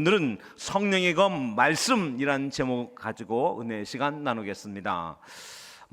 오늘은 성령의 검 말씀이란 제목 가지고 은혜 시간 나누겠습니다.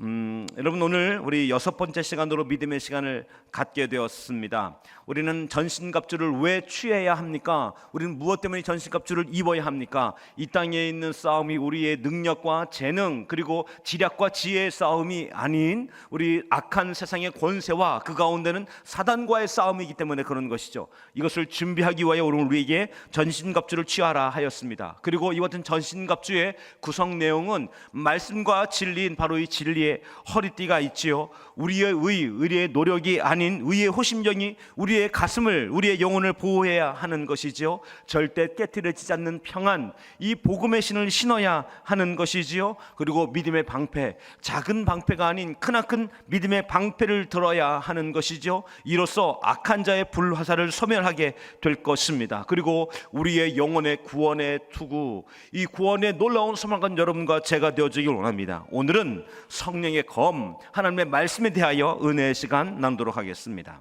음, 여러분 오늘 우리 여섯 번째 시간으로 믿음의 시간을 갖게 되었습니다. 우리는 전신갑주를 왜 취해야 합니까? 우리는 무엇 때문에 전신갑주를 입어야 합니까? 이 땅에 있는 싸움이 우리의 능력과 재능 그리고 지략과 지혜의 싸움이 아닌 우리 악한 세상의 권세와 그 가운데는 사단과의 싸움이기 때문에 그런 것이죠. 이것을 준비하기 위하여 오늘 우리에게 전신갑주를 취하라 하였습니다. 그리고 이와 같은 전신갑주의 구성 내용은 말씀과 진리인 바로 이 진리의 허리띠가 있지요. 우리의 의, 의리의 노력이 아닌 의의 호심령이 우리의 가슴을, 우리의 영혼을 보호해야 하는 것이지요. 절대 깨뜨려지지 않는 평안, 이 복음의 신을 신어야 하는 것이지요. 그리고 믿음의 방패, 작은 방패가 아닌 크나큰 믿음의 방패를 들어야 하는 것이죠. 이로써 악한 자의 불화살을 소멸하게 될 것입니다. 그리고 우리의 영혼의 구원의 투구, 이 구원의 놀라운 소망관 여러분과 제가 되어주길 원합니다. 오늘은 성 령의 검, 하나님의 말씀에 대하여 은혜의 시간 나누도록 하겠습니다.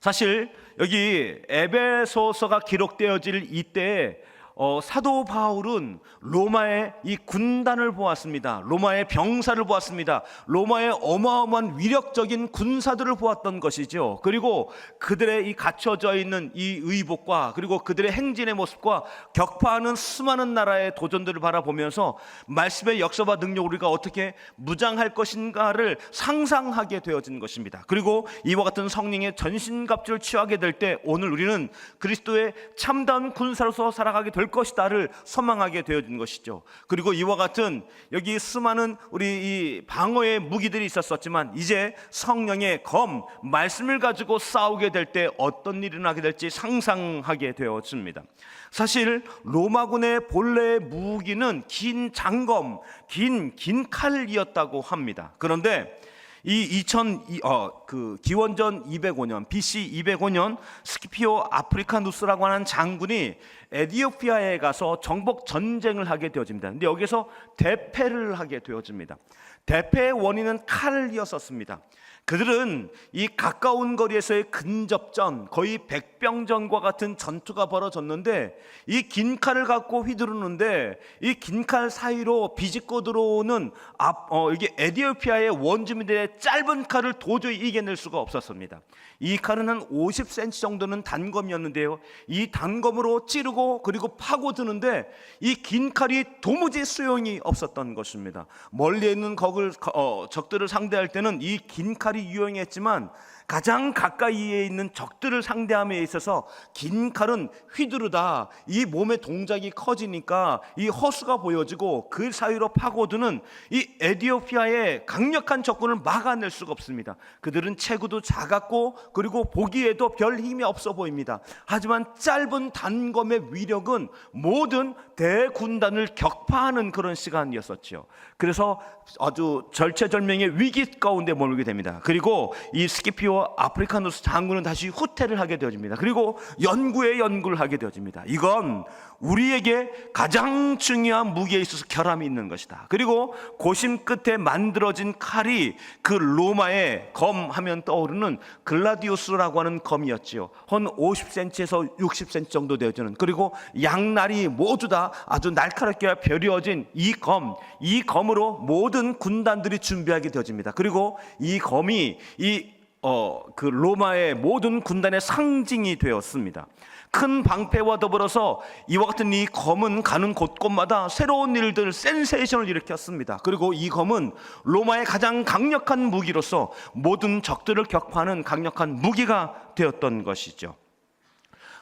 사실 여기 에베소서가 기록되어질 이때 어, 사도 바울은 로마의 이 군단을 보았습니다. 로마의 병사를 보았습니다. 로마의 어마어마한 위력적인 군사들을 보았던 것이죠. 그리고 그들의 이 갖춰져 있는 이 의복과 그리고 그들의 행진의 모습과 격파하는 수많은 나라의 도전들을 바라보면서 말씀의 역사와 능력 우리가 어떻게 무장할 것인가를 상상하게 되어진 것입니다. 그리고 이와 같은 성령의 전신갑주를 취하게 될 때 오늘 우리는 그리스도의 참다운 군사로서 살아가게 될 것이다를 소망하게 되어진 것이죠. 그리고 이와 같은 여기 수많은 우리 이 방어의 무기들이 있었었지만 이제 성령의 검 말씀을 가지고 싸우게 될 때 어떤 일이 나게 될지 상상하게 되어집니다. 사실 로마군의 본래의 무기는 긴 장검, 긴 긴 칼이었다고 합니다. 그런데 이 2000, 어, 그 기원전 205년, BC 205년 스키피오 아프리카누스라고 하는 장군이 에디오피아에 가서 정복 전쟁을 하게 되어집니다. 근데 여기서 대패를 하게 되어집니다. 대패의 원인은 칼이었었습니다. 그들은 이 가까운 거리에서의 근접전, 거의 백병전과 같은 전투가 벌어졌는데 이 긴 칼을 갖고 휘두르는데 이 긴 칼 사이로 비집고 들어오는 앞, 어, 이게 에디오피아의 원주민들의 짧은 칼을 도저히 이겨낼 수가 없었습니다. 이 칼은 한 50cm 정도는 단검이었는데요. 이 단검으로 찌르고 그리고 파고드는데 이 긴 칼이 도무지 소용이 없었던 것입니다. 멀리 있는 적을, 어, 적들을 상대할 때는 이 긴 칼이 유용했지만 가장 가까이에 있는 적들을 상대함에 있어서 긴 칼은 휘두르다 이 몸의 동작이 커지니까 이 허수가 보여지고 그 사이로 파고드는 이 에디오피아의 강력한 적군을 막아낼 수가 없습니다. 그들은 체구도 작았고 그리고 보기에도 별 힘이 없어 보입니다. 하지만 짧은 단검의 위력은 모든 대군단을 격파하는 그런 시간이었었죠. 그래서 아주 절체절명의 위기 가운데 머물게 됩니다. 그리고 이 스키피오 아프리카누스 장군은 다시 후퇴를 하게 되어집니다. 그리고 연구에 연구를 하게 되어집니다. 이건 우리에게 가장 중요한 무기에 있어서 결함이 있는 것이다. 그리고 고심 끝에 만들어진 칼이 그 로마의 검 하면 떠오르는 글라디우스라고 하는 검이었지요. 한 50cm에서 60cm 정도 되어지는 그리고 양날이 모두 다 아주 날카롭게 벼려진 이 검, 이 검으로 모든 군단들이 준비하게 되어집니다. 그리고 이 검이 이 어, 그 로마의 모든 군단의 상징이 되었습니다. 큰 방패와 더불어서 이와 같은 이 검은 가는 곳곳마다 새로운 일들, 센세이션을 일으켰습니다. 그리고 이 검은 로마의 가장 강력한 무기로서 모든 적들을 격파하는 강력한 무기가 되었던 것이죠.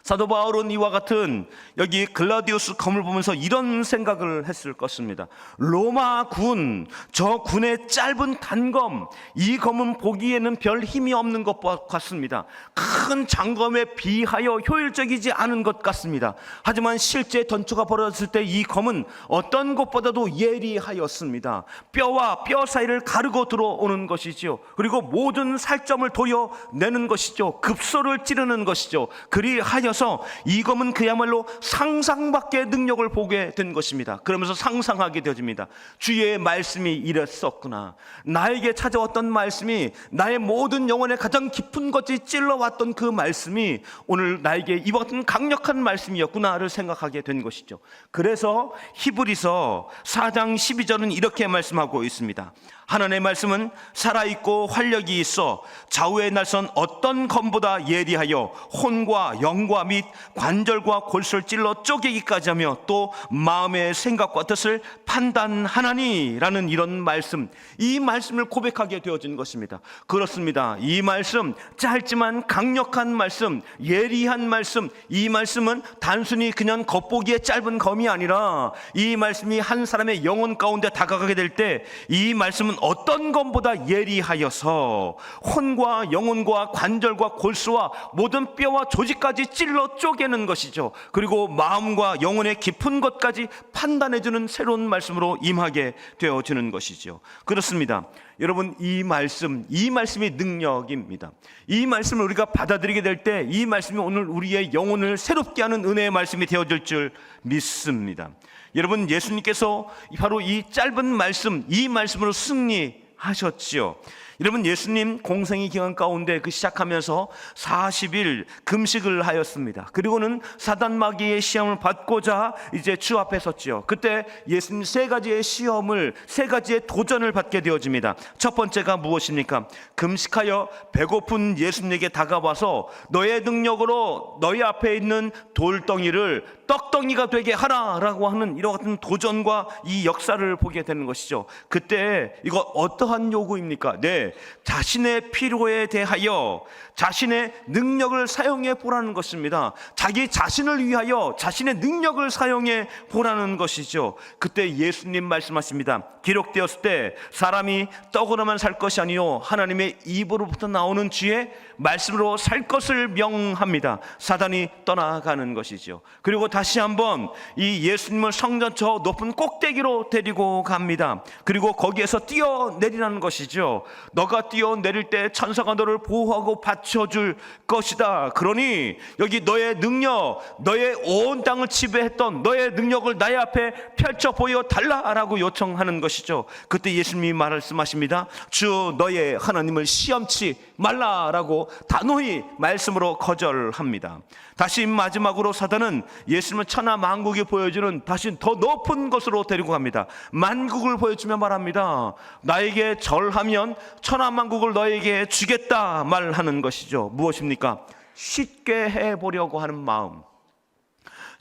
사도 바울은 이와 같은 여기 글라디우스 검을 보면서 이런 생각을 했을 것입니다. 로마 군, 저 군의 짧은 단검, 이 검은 보기에는 별 힘이 없는 것 같습니다. 큰 장검에 비하여 효율적이지 않은 것 같습니다. 하지만 실제 전투가 벌어졌을 때 이 검은 어떤 것보다도 예리하였습니다. 뼈와 뼈 사이를 가르고 들어오는 것이지요. 그리고 모든 살점을 도려내는 것이죠. 급소를 찌르는 것이죠. 그리하여 하여서 이 검은 그야말로 상상 밖의 능력을 보게 된 것입니다. 그러면서 상상하게 되어집니다. 주의 말씀이 이랬었구나. 나에게 찾아왔던 말씀이 나의 모든 영혼의 가장 깊은 것이 찔러왔던 그 말씀이 오늘 나에게 이와 같은 강력한 말씀이었구나를 생각하게 된 것이죠. 그래서 히브리서 4장 12절은 이렇게 말씀하고 있습니다. 하나님의 말씀은 살아있고 활력이 있어 좌우에 날선 어떤 검보다 예리하여 혼과 영과 및 관절과 골수를 찔러 쪼개기까지 하며 또 마음의 생각과 뜻을 판단하나니라는 이런 말씀 이 말씀을 고백하게 되어진 것입니다. 그렇습니다. 이 말씀 짧지만 강력한 말씀 예리한 말씀 이 말씀은 단순히 그냥 겉보기에 짧은 검이 아니라 이 말씀이 한 사람의 영혼 가운데 다가가게 될 때 이 말씀은 어떤 것보다 예리하여서 혼과 영혼과 관절과 골수와 모든 뼈와 조직까지 찔러 쪼개는 것이죠. 그리고 마음과 영혼의 깊은 것까지 판단해주는 새로운 말씀으로 임하게 되어지는 것이죠. 그렇습니다. 여러분 이 말씀, 이 말씀이 능력입니다. 이 말씀을 우리가 받아들이게 될 때 이 말씀이 오늘 우리의 영혼을 새롭게 하는 은혜의 말씀이 되어질 줄 믿습니다. 여러분 예수님께서 바로 이 짧은 말씀, 이 말씀으로 승리하셨지요. 여러분 예수님 공생의 기간 가운데 그 시작하면서 40일 금식을 하였습니다. 그리고는 사단 마귀의 시험을 받고자 이제 주 앞에 섰지요. 그때 예수님 세 가지의 시험을 세 가지의 도전을 받게 되어집니다. 첫 번째가 무엇입니까? 금식하여 배고픈 예수님에게 다가와서 너의 능력으로 너희 앞에 있는 돌덩이를 떡덩이가 되게 하라라고 하는 이와 같은 도전과 이 역사를 보게 되는 것이죠. 그때 이거 어떠한 요구입니까? 네. 자신의 필요에 대하여 자신의 능력을 사용해 보라는 것입니다. 자기 자신을 위하여 자신의 능력을 사용해 보라는 것이죠. 그때 예수님 말씀하십니다. 기록되었을 때 사람이 떡으로만 살 것이 아니요 하나님의 입으로부터 나오는 지혜 말씀으로 살 것을 명합니다. 사단이 떠나가는 것이죠. 그리고 다시 한번 이 예수님을 성전 저 높은 꼭대기로 데리고 갑니다. 그리고 거기에서 뛰어내리라는 것이죠. 너가 뛰어내릴 때 천사가 너를 보호하고 받쳐줄 것이다. 그러니 여기 너의 능력, 너의 온 땅을 지배했던 너의 능력을 나의 앞에 펼쳐 보여 달라라고 요청하는 것이죠. 그때 예수님이 말씀하십니다. 주 너의 하나님을 시험치 말라라고 단호히 말씀으로 거절합니다. 다시 마지막으로 사단은 예수 님은 천하 만국이 보여주는 다시 더 높은 것으로 데리고 갑니다. 만국을 보여주며 말합니다. 나에게 절하면 천하 만국을 너에게 주겠다 말하는 것이죠. 무엇입니까? 쉽게 해보려고 하는 마음.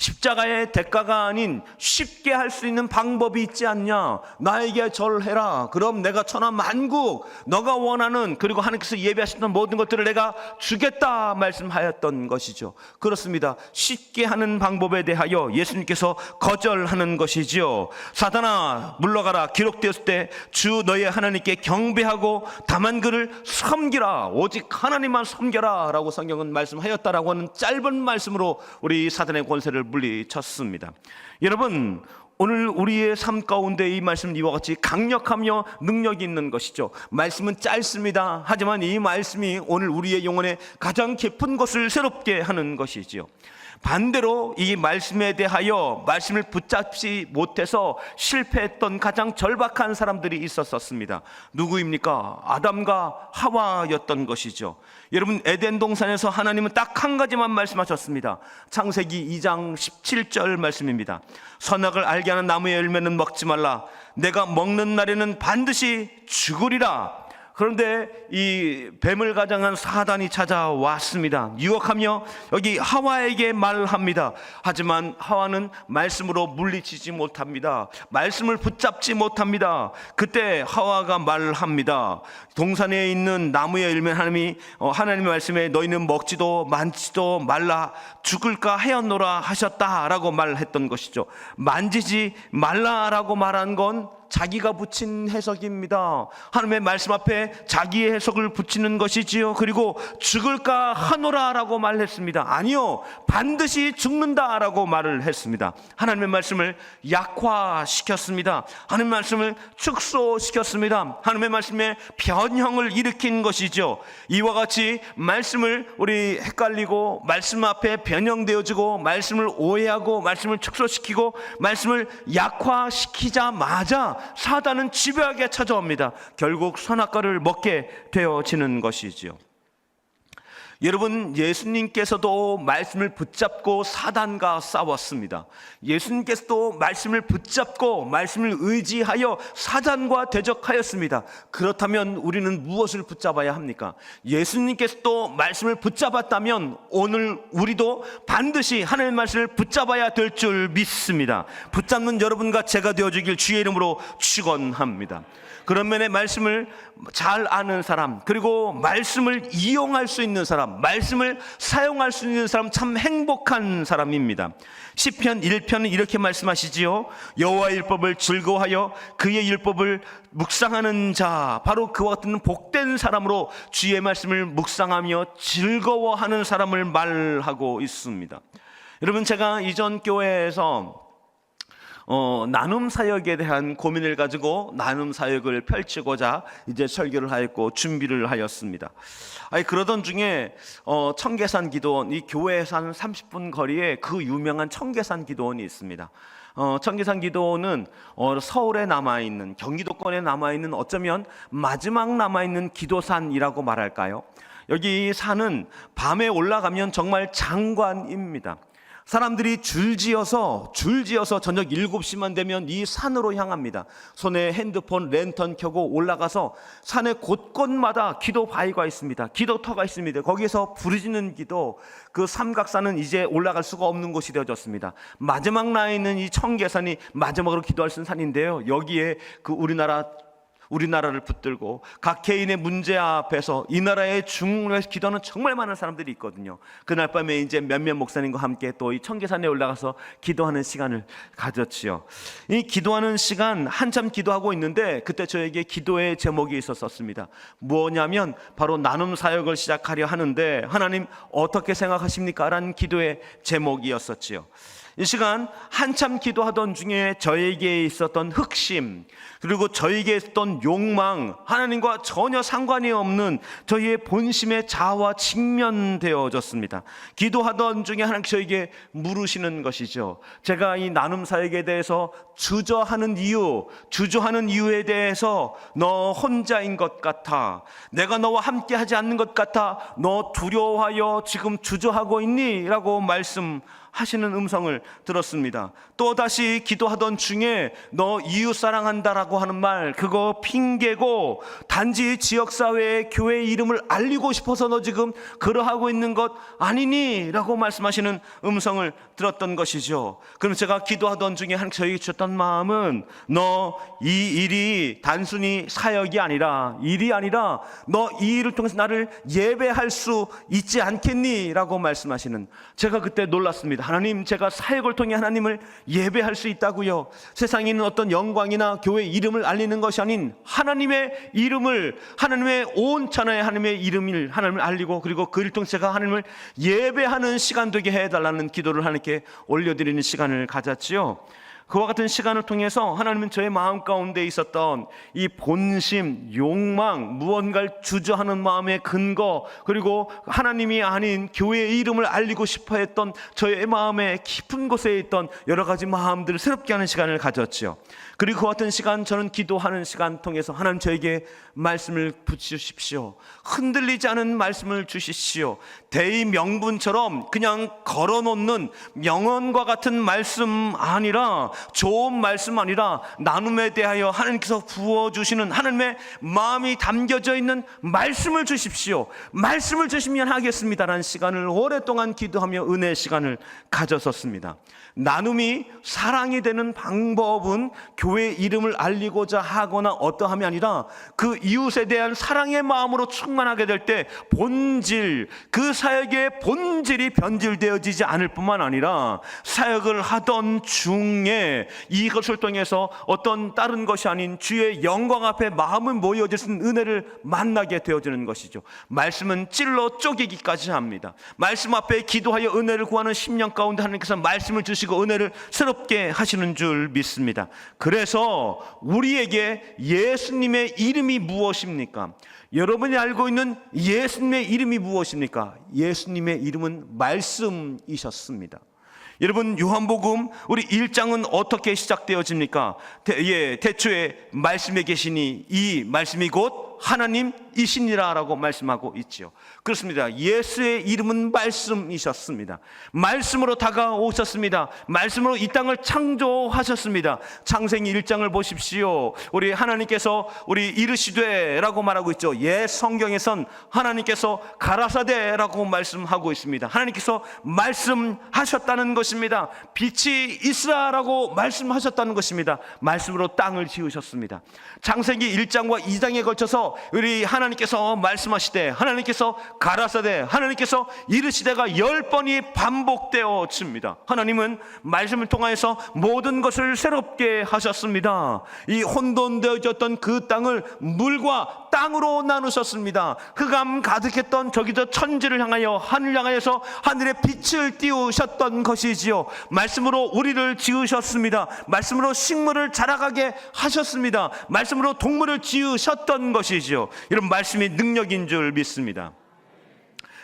십자가의 대가가 아닌 쉽게 할 수 있는 방법이 있지 않냐? 나에게 절해라. 그럼 내가 천하 만국, 너가 원하는 그리고 하나님께서 예배하셨던 모든 것들을 내가 주겠다 말씀하였던 것이죠. 그렇습니다. 쉽게 하는 방법에 대하여 예수님께서 거절하는 것이지요. 사단아 물러가라. 기록되었을 때 주 너의 하나님께 경배하고 다만 그를 섬기라. 오직 하나님만 섬겨라라고 성경은 말씀하였다라고 하는 짧은 말씀으로 우리 사단의 권세를 물리쳤습니다. 여러분, 오늘 우리의 삶 가운데 이 말씀은 이와 같이 강력하며 능력이 있는 것이죠. 말씀은 짧습니다. 하지만 이 말씀이 오늘 우리의 영혼에 가장 깊은 것을 새롭게 하는 것이지요. 반대로 이 말씀에 대하여 말씀을 붙잡지 못해서 실패했던 가장 절박한 사람들이 있었었습니다. 누구입니까? 아담과 하와였던 것이죠. 여러분 에덴 동산에서 하나님은 딱 한 가지만 말씀하셨습니다. 창세기 2장 17절 말씀입니다. 선악을 알게 하는 나무의 열매는 먹지 말라. 내가 먹는 날에는 반드시 죽으리라. 그런데 이 뱀을 가장한 사단이 찾아왔습니다. 유혹하며 여기 하와에게 말합니다. 하지만 하와는 말씀으로 물리치지 못합니다. 말씀을 붙잡지 못합니다. 그때 하와가 말합니다. 동산에 있는 나무의 열매 하나님이 어, 하나님의 말씀에 너희는 먹지도 만지도 말라 죽을까 하였노라 하셨다라고 말했던 것이죠. 만지지 말라라고 말한 건 자기가 붙인 해석입니다. 하나님의 말씀 앞에 자기의 해석을 붙이는 것이지요. 그리고 죽을까 하노라라고 말했습니다. 아니요, 반드시 죽는다라고 말을 했습니다. 하나님의 말씀을 약화시켰습니다. 하나님의 말씀을 축소시켰습니다. 하나님의 말씀에 변형을 일으킨 것이죠. 이와 같이 말씀을 우리 헷갈리고 말씀 앞에 변형되어지고 말씀을 오해하고 말씀을 축소시키고 말씀을 약화시키자마자 사단은 집요하게 찾아옵니다. 결국 선악과를 먹게 되어지는 것이지요. 여러분, 예수님께서도 말씀을 붙잡고 사단과 싸웠습니다. 예수님께서도 말씀을 붙잡고 말씀을 의지하여 사단과 대적하였습니다. 그렇다면 우리는 무엇을 붙잡아야 합니까? 예수님께서도 말씀을 붙잡았다면 오늘 우리도 반드시 하나님의 말씀을 붙잡아야 될 줄 믿습니다. 붙잡는 여러분과 제가 되어주길 주의 이름으로 축원합니다. 그런 면에 말씀을 잘 아는 사람, 그리고 말씀을 이용할 수 있는 사람, 말씀을 사용할 수 있는 사람 참 행복한 사람입니다. 시편 1편은 이렇게 말씀하시지요. 여호와의 율법을 즐거워하여 그의 율법을 묵상하는 자, 바로 그와 같은 복된 사람으로 주의 말씀을 묵상하며 즐거워하는 사람을 말하고 있습니다. 여러분 제가 이전 교회에서 어, 나눔 사역에 대한 고민을 가지고 나눔 사역을 펼치고자 이제 설교를 하였고 준비를 하였습니다. 아니 그러던 중에 어, 청계산 기도원 이 교회에서 한 30분 거리에 그 유명한 청계산 기도원이 있습니다. 어, 청계산 기도원은 어, 서울에 남아 있는 경기도권에 남아 있는 어쩌면 마지막 남아 있는 기도산이라고 말할까요? 여기 이 산은 밤에 올라가면 정말 장관입니다. 사람들이 줄지어서 줄지어서 저녁 7시만 되면 이 산으로 향합니다. 손에 핸드폰 랜턴 켜고 올라가서 산의 곳곳마다 기도 바위가 있습니다. 기도터가 있습니다. 거기에서 부르짖는 기도 그 삼각산은 이제 올라갈 수가 없는 곳이 되어졌습니다. 마지막 있는 이 청계산이 마지막으로 기도할 수 있는 산인데요. 여기에 그 우리나라 우리나라를 붙들고 각 개인의 문제 앞에서 이 나라의 중을 기도하는 정말 많은 사람들이 있거든요. 그날 밤에 이제 몇몇 목사님과 함께 또 이 청계산에 올라가서 기도하는 시간을 가졌지요. 이 기도하는 시간 한참 기도하고 있는데 그때 저에게 기도의 제목이 있었었습니다. 뭐냐면 바로 나눔 사역을 시작하려 하는데 하나님 어떻게 생각하십니까? 라는 기도의 제목이었었지요. 이 시간 한참 기도하던 중에 저에게 있었던 흑심 그리고 저에게 있었던 욕망 하나님과 전혀 상관이 없는 저희의 본심의 자아와 직면되어졌습니다. 기도하던 중에 하나님 저에게 물으시는 것이죠. 제가 이 나눔 사역에 대해서 주저하는 이유, 주저하는 이유에 대해서 너 혼자인 것 같아. 내가 너와 함께 하지 않는 것 같아. 너 두려워하여 지금 주저하고 있니? 라고 말씀 하시는 음성을 들었습니다. 또 다시 기도하던 중에 너 이웃 사랑한다라고 하는 말 그거 핑계고 단지 지역 사회에 교회 이름을 알리고 싶어서 너 지금 그러하고 있는 것 아니니 라고 말씀하시는 음성을 들었던 것이죠. 그럼 제가 기도하던 중에 한 저에게 주셨던 마음은 너 이 일이 단순히 사역이 아니라 일이 아니라 너 이 일을 통해서 나를 예배할 수 있지 않겠니 라고 말씀하시는 제가 그때 놀랐습니다. 하나님 제가 사역을 통해 하나님을 예배할 수 있다고요. 세상에 있는 어떤 영광이나 교회 이름을 알리는 것이 아닌 하나님의 이름을 하나님의 온 천하의 하나님의 이름을 하나님을 알리고 그리고 그 일을 통해 제가 하나님을 예배하는 시간 되게 해 달라는 기도를 하나님께 올려 드리는 시간을 가졌지요. 그와 같은 시간을 통해서 하나님은 저의 마음 가운데 있었던 이 본심, 욕망, 무언가를 주저하는 마음의 근거, 그리고 하나님이 아닌 교회의 이름을 알리고 싶어 했던 저의 마음의 깊은 곳에 있던 여러 가지 마음들을 새롭게 하는 시간을 가졌지요. 그리고 그 같은 시간 저는 기도하는 시간 통해서 하나님 저에게 말씀을 붙이십시오. 흔들리지 않은 말씀을 주십시오. 대의 명분처럼 그냥 걸어놓는 명언과 같은 말씀 아니라 좋은 말씀 아니라 나눔에 대하여 하나님께서 부어주시는 하나님의 마음이 담겨져 있는 말씀을 주십시오. 말씀을 주시면 하겠습니다라는 시간을 오랫동안 기도하며 은혜 시간을 가졌었습니다. 나눔이 사랑이 되는 방법은 교회 이름을 알리고자 하거나 어떠함이 아니라 그 이웃에 대한 사랑의 마음으로 충만하게 될 때 본질, 그 사역의 본질이 변질되어지지 않을 뿐만 아니라 사역을 하던 중에 이것을 통해서 어떤 다른 것이 아닌 주의 영광 앞에 마음을 모여질 수 있는 은혜를 만나게 되어지는 것이죠. 말씀은 찔러 쪼개기까지 합니다. 말씀 앞에 기도하여 은혜를 구하는 심령 가운데 하나님께서 말씀을 주시고 은혜를 새롭게 하시는 줄 믿습니다. 그래서 우리에게 예수님의 이름이 무엇입니까? 여러분이 알고 있는 예수님의 이름이 무엇입니까? 예수님의 이름은 말씀이셨습니다. 여러분 요한복음 우리 1장은 어떻게 시작되어집니까? 대, 예, 대초에 말씀에 계시니 이 말씀이 곧 하나님이시니라라고 말씀하고 있지요. 그렇습니다. 예수의 이름은 말씀이셨습니다. 말씀으로 다가오셨습니다. 말씀으로 이 땅을 창조하셨습니다. 창세기 1장을 보십시오. 우리 하나님께서 우리 이르시되라고 말하고 있죠. 예 성경에선 하나님께서 가라사대라고 말씀하고 있습니다. 하나님께서 말씀하셨다는 것입니다. 빛이 있으라라고 말씀하셨다는 것입니다. 말씀으로 땅을 지으셨습니다. 창세기 1장과 2장에 걸쳐서 우리 하나님께서 말씀하시되 하나님께서 가라사대 하나님께서 이르시되가 열 번이 반복되어집니다. 하나님은 말씀을 통하여서 모든 것을 새롭게 하셨습니다. 이 혼돈되어졌던 그 땅을 물과 땅으로 나누셨습니다. 흑암 가득했던 저기저 천지를 향하여 하늘 향하여서 하늘에 빛을 띄우셨던 것이지요. 말씀으로 우리를 지으셨습니다. 말씀으로 식물을 자라가게 하셨습니다. 말씀으로 동물을 지으셨던 것이 지요. 이런 말씀이 능력인 줄 믿습니다.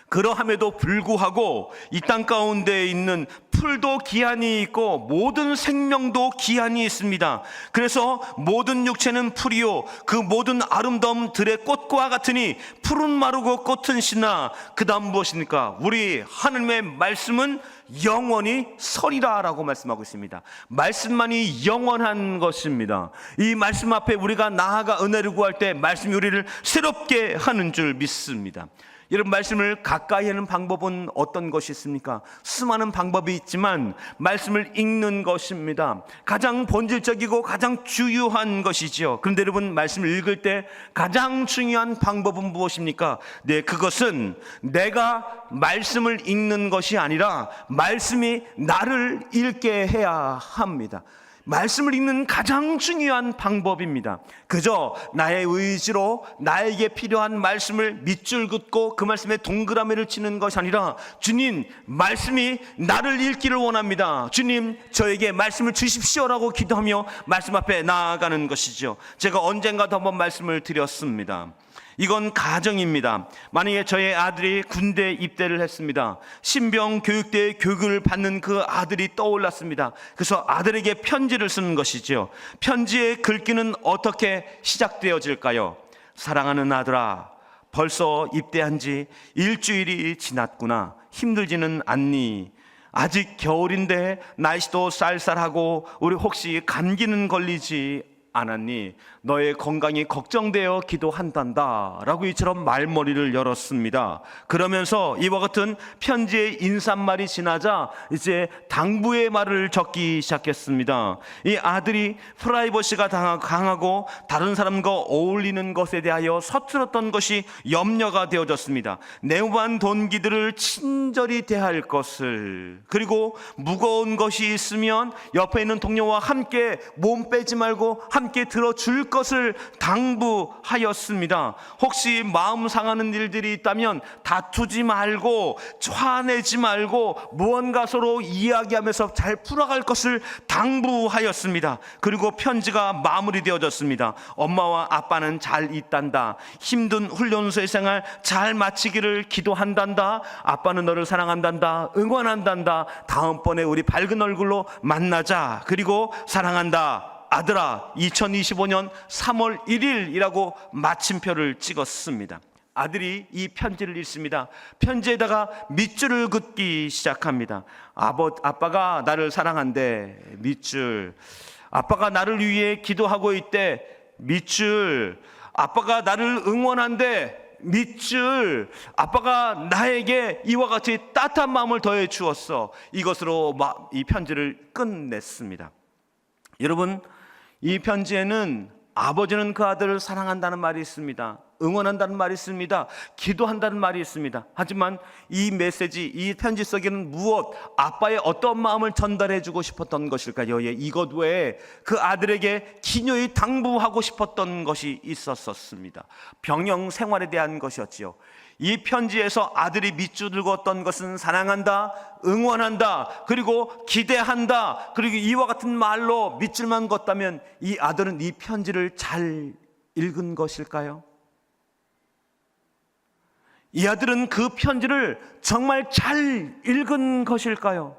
그러함에도 불구하고 이 땅 가운데 있는 풀도 기한이 있고 모든 생명도 기한이 있습니다. 그래서 모든 육체는 풀이요 그 모든 아름다움 들의 꽃과 같으니 풀은 마르고 꽃은 시나 그다음 무엇입니까? 우리 하나님의 말씀은 영원히 설이라라고 말씀하고 있습니다. 말씀만이 영원한 것입니다. 이 말씀 앞에 우리가 나아가 은혜를 구할 때 말씀이 우리를 새롭게 하는 줄 믿습니다. 여러분 말씀을 가까이 하는 방법은 어떤 것이 있습니까? 수많은 방법이 있지만 말씀을 읽는 것입니다. 가장 본질적이고 가장 중요한 것이지요. 그런데 여러분 말씀을 읽을 때 가장 중요한 방법은 무엇입니까? 네, 그것은 내가 말씀을 읽는 것이 아니라 말씀이 나를 읽게 해야 합니다. 말씀을 읽는 가장 중요한 방법입니다. 그저 나의 의지로 나에게 필요한 말씀을 밑줄 긋고 그 말씀에 동그라미를 치는 것이 아니라 주님, 말씀이 나를 읽기를 원합니다. 주님, 저에게 말씀을 주십시오라고 기도하며 말씀 앞에 나아가는 것이죠. 제가 언젠가도 한번 말씀을 드렸습니다. 이건 가정입니다. 만약에 저의 아들이 군대 입대를 했습니다. 신병 교육대 교육을 받는 그 아들이 떠올랐습니다. 그래서 아들에게 편지를 쓰는 것이죠. 편지의 글귀는 어떻게 시작되어질까요? 사랑하는 아들아, 벌써 입대한 지 일주일이 지났구나. 힘들지는 않니? 아직 겨울인데 날씨도 쌀쌀하고 우리 혹시 감기는 걸리지 않았니? 너의 건강이 걱정되어 기도한단다. 라고 이처럼 말머리를 열었습니다. 그러면서 이와 같은 편지의 인사말이 지나자 이제 당부의 말을 적기 시작했습니다. 이 아들이 프라이버시가 강하고 다른 사람과 어울리는 것에 대하여 서툴었던 것이 염려가 되어졌습니다. 내후반 동기들을 친절히 대할 것을 그리고 무거운 것이 있으면 옆에 있는 동료와 함께 몸 빼지 말고 함께 들어줄 것을 당부하였습니다. 혹시 마음 상하는 일들이 있다면 다투지 말고 화내지 말고 무언가 서로 이야기하면서 잘 풀어갈 것을 당부하였습니다. 그리고 편지가 마무리되어졌습니다. 엄마와 아빠는 잘 있단다. 힘든 훈련소의 생활 잘 마치기를 기도한단다. 아빠는 너를 사랑한단다. 응원한단다. 다음번에 우리 밝은 얼굴로 만나자. 그리고 사랑한다. 아들아 2025년 3월 1일이라고 마침표를 찍었습니다. 아들이 이 편지를 읽습니다. 편지에다가 밑줄을 긋기 시작합니다. 아버, 아빠가 나를 사랑한대. 밑줄. 아빠가 나를 위해 기도하고 있대. 밑줄. 아빠가 나를 응원한대. 밑줄 아빠가 나에게 이와 같이 따뜻한 마음을 더해 주었어 이것으로 이 편지를 끝냈습니다 여러분 이 편지에는 아버지는 그 아들을 사랑한다는 말이 있습니다. 응원한다는 말이 있습니다. 기도한다는 말이 있습니다. 하지만 이 메시지, 이 편지 속에는 무엇, 아빠의 어떤 마음을 전달해 주고 싶었던 것일까요? 예, 이것 외에 그 아들에게 기녀히 당부하고 싶었던 것이 있었었습니다. 병영 생활에 대한 것이었지요. 이 편지에서 아들이 밑줄 걷던 것은 사랑한다, 응원한다, 그리고 기대한다, 그리고 이와 같은 말로 밑줄만 걷다면 이 아들은 이 편지를 잘 읽은 것일까요? 이 아들은 그 편지를 정말 잘 읽은 것일까요?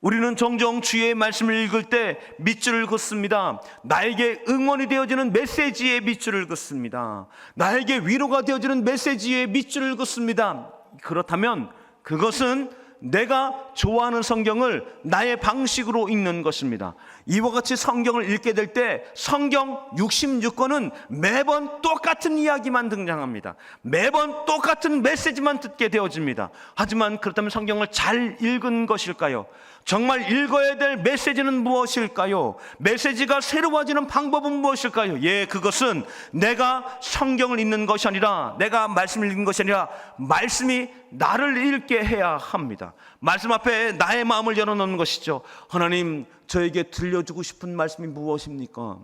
우리는 종종 주의 말씀을 읽을 때 밑줄을 긋습니다. 나에게 응원이 되어지는 메시지의 밑줄을 긋습니다. 나에게 위로가 되어지는 메시지의 밑줄을 긋습니다. 그렇다면 그것은 내가 좋아하는 성경을 나의 방식으로 읽는 것입니다. 이와 같이 성경을 읽게 될 때 성경 66권은 매번 똑같은 이야기만 등장합니다. 매번 똑같은 메시지만 듣게 되어집니다. 하지만 그렇다면 성경을 잘 읽은 것일까요? 정말 읽어야 될 메시지는 무엇일까요? 메시지가 새로워지는 방법은 무엇일까요? 예, 그것은 내가 성경을 읽는 것이 아니라 내가 말씀을 읽는 것이 아니라 말씀이 나를 읽게 해야 합니다. 말씀 앞에 나의 마음을 열어놓는 것이죠. 하나님, 저에게 들려주고 싶은 말씀이 무엇입니까?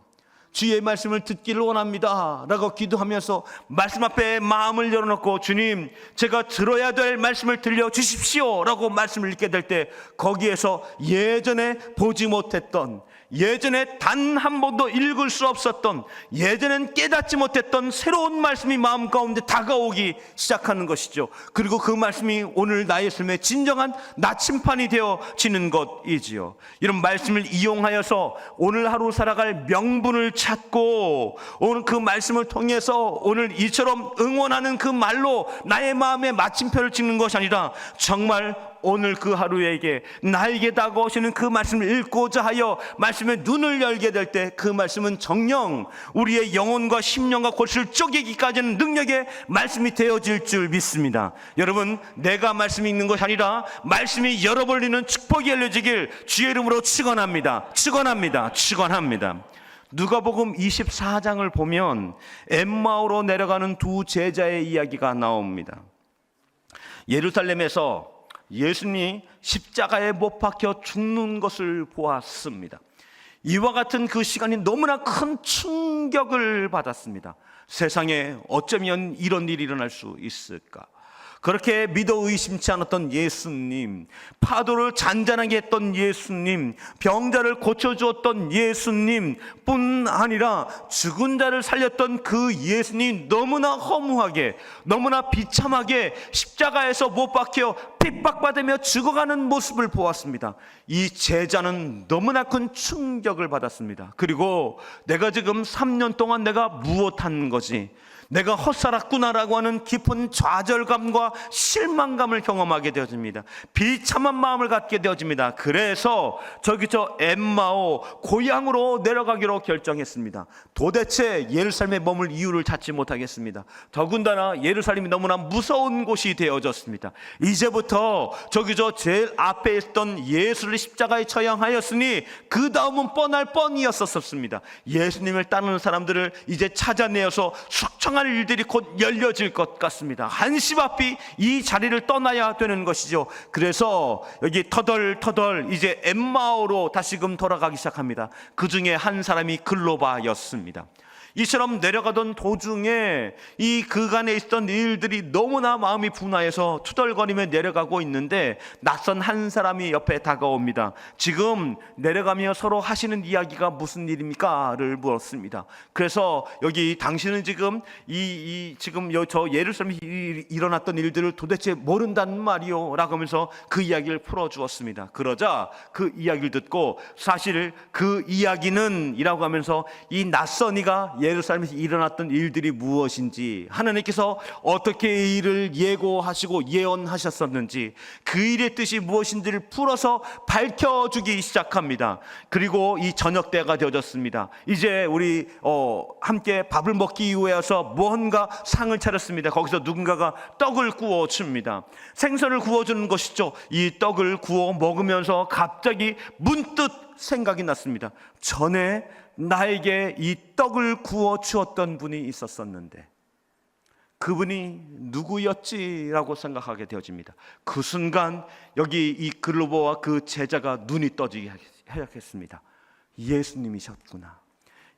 주의 말씀을 듣기를 원합니다. 라고 기도하면서 말씀 앞에 마음을 열어놓고 주님, 제가 들어야 될 말씀을 들려주십시오. 라고 말씀을 읽게 될 때 거기에서 예전에 보지 못했던 예전에 단 한 번도 읽을 수 없었던 예전엔 깨닫지 못했던 새로운 말씀이 마음 가운데 다가오기 시작하는 것이죠. 그리고 그 말씀이 오늘 나의 삶의 진정한 나침판이 되어지는 것이지요. 이런 말씀을 이용하여서 오늘 하루 살아갈 명분을 찾고 오늘 그 말씀을 통해서 오늘 이처럼 응원하는 그 말로 나의 마음에 마침표를 찍는 것이 아니라 정말 오늘 그 하루에게 나에게 다가오시는 그 말씀을 읽고자 하여 말씀에 눈을 열게 될 때 그 말씀은 정령 우리의 영혼과 심령과 골수를 쪼개기까지는 능력의 말씀이 되어질 줄 믿습니다. 여러분 내가 말씀이 있는 것이 아니라 말씀이 열어버리는 축복이 열려지길 주의 이름으로 축원합니다. 축원합니다. 축원합니다. 누가복음 24장을 보면 엠마오로 내려가는 두 제자의 이야기가 나옵니다. 예루살렘에서 예수님이 십자가에 못 박혀 죽는 것을 보았습니다. 이와 같은 그 시간이 너무나 큰 충격을 받았습니다. 세상에 어쩌면 이런 일이 일어날 수 있을까? 그렇게 믿어 의심치 않았던 예수님, 파도를 잔잔하게 했던 예수님, 병자를 고쳐주었던 예수님 뿐 아니라 죽은 자를 살렸던 그 예수님 너무나 허무하게, 너무나 비참하게 십자가에서 못 박혀 핍박받으며 죽어가는 모습을 보았습니다. 이 제자는 너무나 큰 충격을 받았습니다. 그리고 내가 지금 3년 동안 내가 무엇한 거지? 내가 헛살았구나라고 하는 깊은 좌절감과 실망감을 경험하게 되어집니다. 비참한 마음을 갖게 되어집니다. 그래서 저기 저 엠마오 고향으로 내려가기로 결정했습니다. 도대체 예루살렘에 머물 이유를 찾지 못하겠습니다. 더군다나 예루살렘이 너무나 무서운 곳이 되어졌습니다. 이제부터 저기 저 제일 앞에 있던 예수를 십자가에 처형하였으니 그 다음은 뻔할 뻔이었었습니다. 예수님을 따르는 사람들을 이제 찾아내어서 숙청할 일들이 곧 열려질 것 같습니다. 한시 앞이 이 자리를 떠나야 되는 것이죠. 그래서 여기 터덜터덜 이제 엠마오로 다시금 돌아가기 시작합니다. 그 중에 한 사람이 글로바였습니다. 이처럼 내려가던 도중에 이 그간에 있던 일들이 너무나 마음이 분화해서 투덜거리며 내려가고 있는데 낯선 한 사람이 옆에 다가옵니다. 지금 내려가며 서로 하시는 이야기가 무슨 일입니까?를 물었습니다. 그래서 여기 당신은 지금 이, 이 지금 여, 저 예루살렘에 이- 일어났던 일들을 도대체 모른다는 말이요라고 하면서 그 이야기를 풀어 주었습니다. 그러자 그 이야기를 듣고 사실 그 이야기는이라고 하면서 이 낯선이가 예루살렘에서 일어났던 일들이 무엇인지 하나님께서 어떻게 이 일을 예고하시고 예언하셨었는지 그 일의 뜻이 무엇인지를 풀어서 밝혀주기 시작합니다. 그리고 이 저녁 때가 되어졌습니다. 이제 우리 어, 함께 밥을 먹기 이후에서 무언가 상을 차렸습니다. 거기서 누군가가 떡을 구워 줍니다. 생선을 구워주는 것이죠. 이 떡을 구워 먹으면서 갑자기 문득 생각이 났습니다. 전에 나에게 이 떡을 구워 주었던 분이 있었었는데 그분이 누구였지라고 생각하게 되어집니다. 그 순간 여기 이 글로버와 그 제자가 눈이 떠지기 시작했습니다. 예수님이셨구나.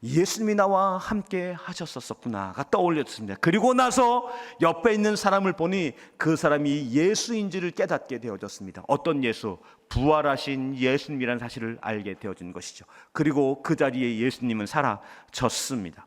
예수님이 나와 함께 하셨었구나가 떠올렸습니다. 그리고 나서 옆에 있는 사람을 보니 그 사람이 예수인지를 깨닫게 되어졌습니다. 어떤 예수? 부활하신 예수님이라는 사실을 알게 되어진 것이죠. 그리고 그 자리에 예수님은 사라졌습니다.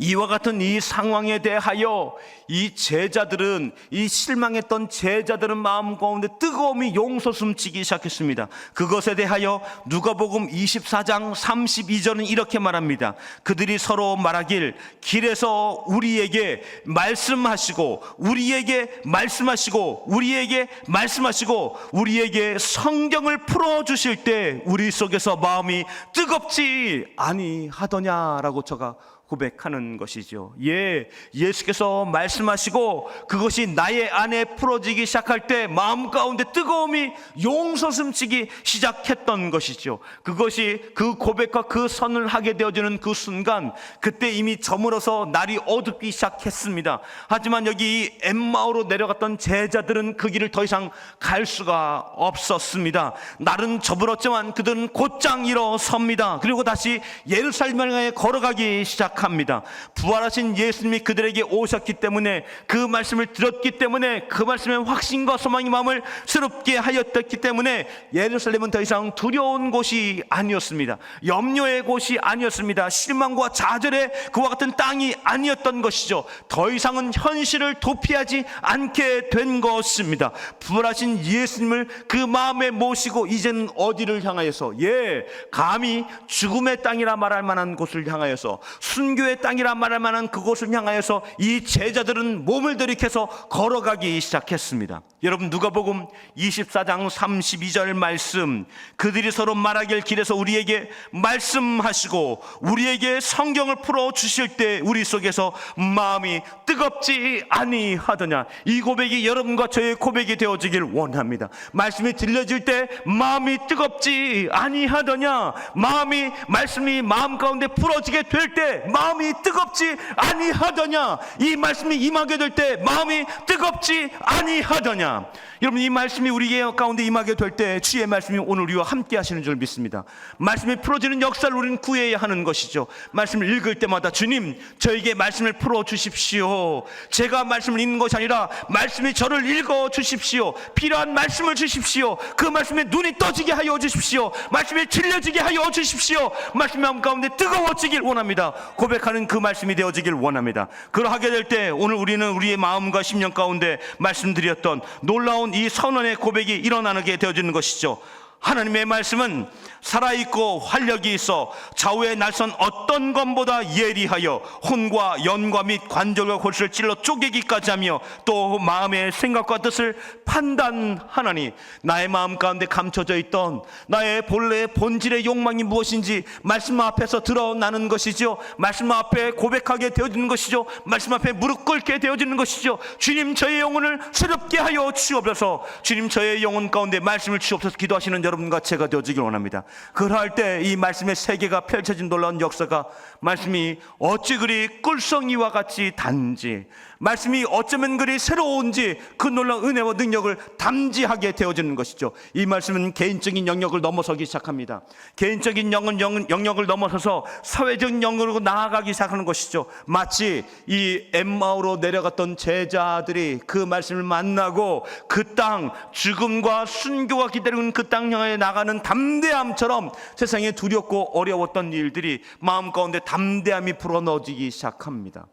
이와 같은 이 상황에 대하여 이 제자들은 이 실망했던 제자들은 마음 가운데 뜨거움이 용솟음치기 시작했습니다. 그것에 대하여 누가복음 24장 32절은 이렇게 말합니다. 그들이 서로 말하길 길에서 우리에게 말씀하시고 우리에게 말씀하시고 우리에게 말씀하시고 우리에게 성경을 풀어 주실 때 우리 속에서 마음이 뜨겁지 아니하더냐라고 저가 고백하는 것이죠. 예, 예수께서 말씀하시고 그것이 나의 안에 풀어지기 시작할 때 마음 가운데 뜨거움이 용솟음치기 시작했던 것이죠. 그것이 그 고백과 그 선을 하게 되어지는 그 순간 그때 이미 저물어서 날이 어둡기 시작했습니다. 하지만 여기 엠마오로 내려갔던 제자들은 그 길을 더 이상 갈 수가 없었습니다. 날은 저물었지만 그들은 곧장 일어섭니다. 그리고 다시 예루살렘을 향해 걸어가기 시작 합니다. 부활하신 예수님이 그들에게 오셨기 때문에 그 말씀을 들었기 때문에 그 말씀에 확신과 소망의 마음을 새롭게 하였기 때문에 예루살렘은 더 이상 두려운 곳이 아니었습니다. 염려의 곳이 아니었습니다. 실망과 좌절의 그와 같은 땅이 아니었던 것이죠. 더 이상은 현실을 도피하지 않게 된 것입니다. 부활하신 예수님을 그 마음에 모시고 이제는 어디를 향하여서 예 감히 죽음의 땅이라 말할 만한 곳을 향하여서 순 교의 땅이라 말할 만한 그곳을 향하여서 이 제자들은 몸을 들이켜서 걸어가기 시작했습니다. 여러분 누가복음 24장 32절 말씀 그들이 서로 말하길 길에서 우리에게 말씀하시고 우리에게 성경을 풀어 주실 때 우리 속에서 마음이 뜨겁지 아니하더냐 이 고백이 여러분과 저의 고백이 되어지길 원합니다. 말씀이 들려질 때 마음이 뜨겁지 아니하더냐 마음이 말씀이 마음 가운데 풀어지게 될 때 마음이 뜨겁지 아니하더냐? 이 말씀이 임하게 될 때 마음이 뜨겁지 아니하더냐? 여러분 이 말씀이 우리 가운데 임하게 될 때 주의 말씀이 오늘 우리와 함께 하시는 줄 믿습니다. 말씀이 풀어지는 역사를 우리는 구해야 하는 것이죠. 말씀을 읽을 때마다 주님 저에게 말씀을 풀어 주십시오. 제가 말씀을 읽는 것이 아니라 말씀이 저를 읽어 주십시오. 필요한 말씀을 주십시오. 그 말씀에 눈이 떠지게 하여 주십시오. 말씀에 질려지게 하여 주십시오. 말씀의 가운데 뜨거워지길 원합니다 고백하는 그 말씀이 되어지길 원합니다. 그러하게 될 때 오늘 우리는 우리의 마음과 심령 가운데 말씀드렸던 놀라운 이 선언의 고백이 일어나게 되어지는 것이죠 하나님의 말씀은 살아있고 활력이 있어 좌우의 날선 어떤 것보다 예리하여 혼과 연과 및 관절과 골수를 찔러 쪼개기까지 하며 또 마음의 생각과 뜻을 판단하나니 나의 마음 가운데 감춰져 있던 나의 본래의 본질의 욕망이 무엇인지 말씀 앞에서 드러나는 것이죠 말씀 앞에 고백하게 되어지는 것이죠 말씀 앞에 무릎 꿇게 되어지는 것이죠 주님 저의 영혼을 새롭게 하여 주옵소서. 주님 저의 영혼 가운데 말씀을 주옵소서. 기도하시는 여러분과 제가 되어지길 원합니다. 그럴 때이 말씀의 세계가 펼쳐진 놀라운 역사가 말씀이 어찌 그리 꿀성이와 같이 단지 말씀이 어쩌면 그리 새로운지 그 놀라운 은혜와 능력을 담지하게 되어지는 것이죠. 이 말씀은 개인적인 영역을 넘어서기 시작합니다. 개인적인 영은 영, 영역을 넘어서서 사회적 영역으로 나아가기 시작하는 것이죠. 마치 이 엠마오로 내려갔던 제자들이 그 말씀을 만나고 그 땅 죽음과 순교가 기다리는 그 땅 향해 나가는 담대함처럼 세상에 두렵고 어려웠던 일들이 마음 가운데 담대함이 불어넣어지기 시작합니다.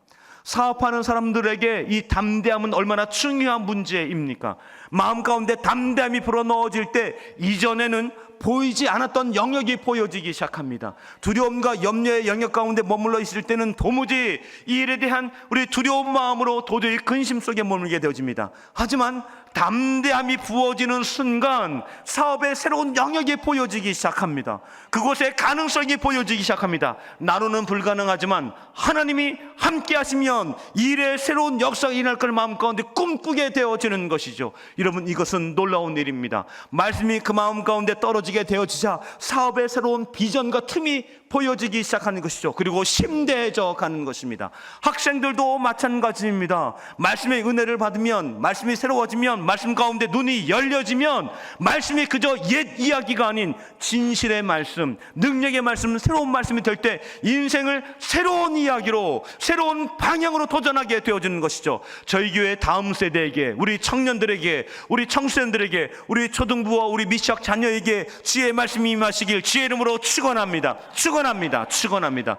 사업하는 사람들에게 이 담대함은 얼마나 중요한 문제입니까? 마음 가운데 담대함이 불어넣어질 때 이전에는 보이지 않았던 영역이 보여지기 시작합니다. 두려움과 염려의 영역 가운데 머물러 있을 때는 도무지 이 일에 대한 우리 두려운 마음으로 도저히 근심 속에 머물게 되어집니다. 하지만 담대함이 부어지는 순간 사업의 새로운 영역이 보여지기 시작합니다. 그곳에 가능성이 보여지기 시작합니다. 나로는 불가능하지만 하나님이 함께 하시면 일의 새로운 역사가 일어날 걸 마음 가운데 꿈꾸게 되어지는 것이죠. 여러분 이것은 놀라운 일입니다. 말씀이 그 마음 가운데 떨어지게 되어지자 사업의 새로운 비전과 틈이 보여지기 시작하는 것이죠. 그리고 심대해져 가는 것입니다. 학생들도 마찬가지입니다. 말씀의 은혜를 받으면 말씀이 새로워지면 말씀 가운데 눈이 열려지면 말씀이 그저 옛 이야기가 아닌 진실의 말씀, 능력의 말씀, 새로운 말씀이 될 때 인생을 새로운 이야기로 새로운 방향으로 도전하게 되어지는 것이죠. 저희 교회 다음 세대에게 우리 청년들에게 우리 청소년들에게 우리 초등부와 우리 미시학 자녀에게 주의 말씀이 임하시길 주의 이름으로 축원합니다. 축원합니다. 축원합니다.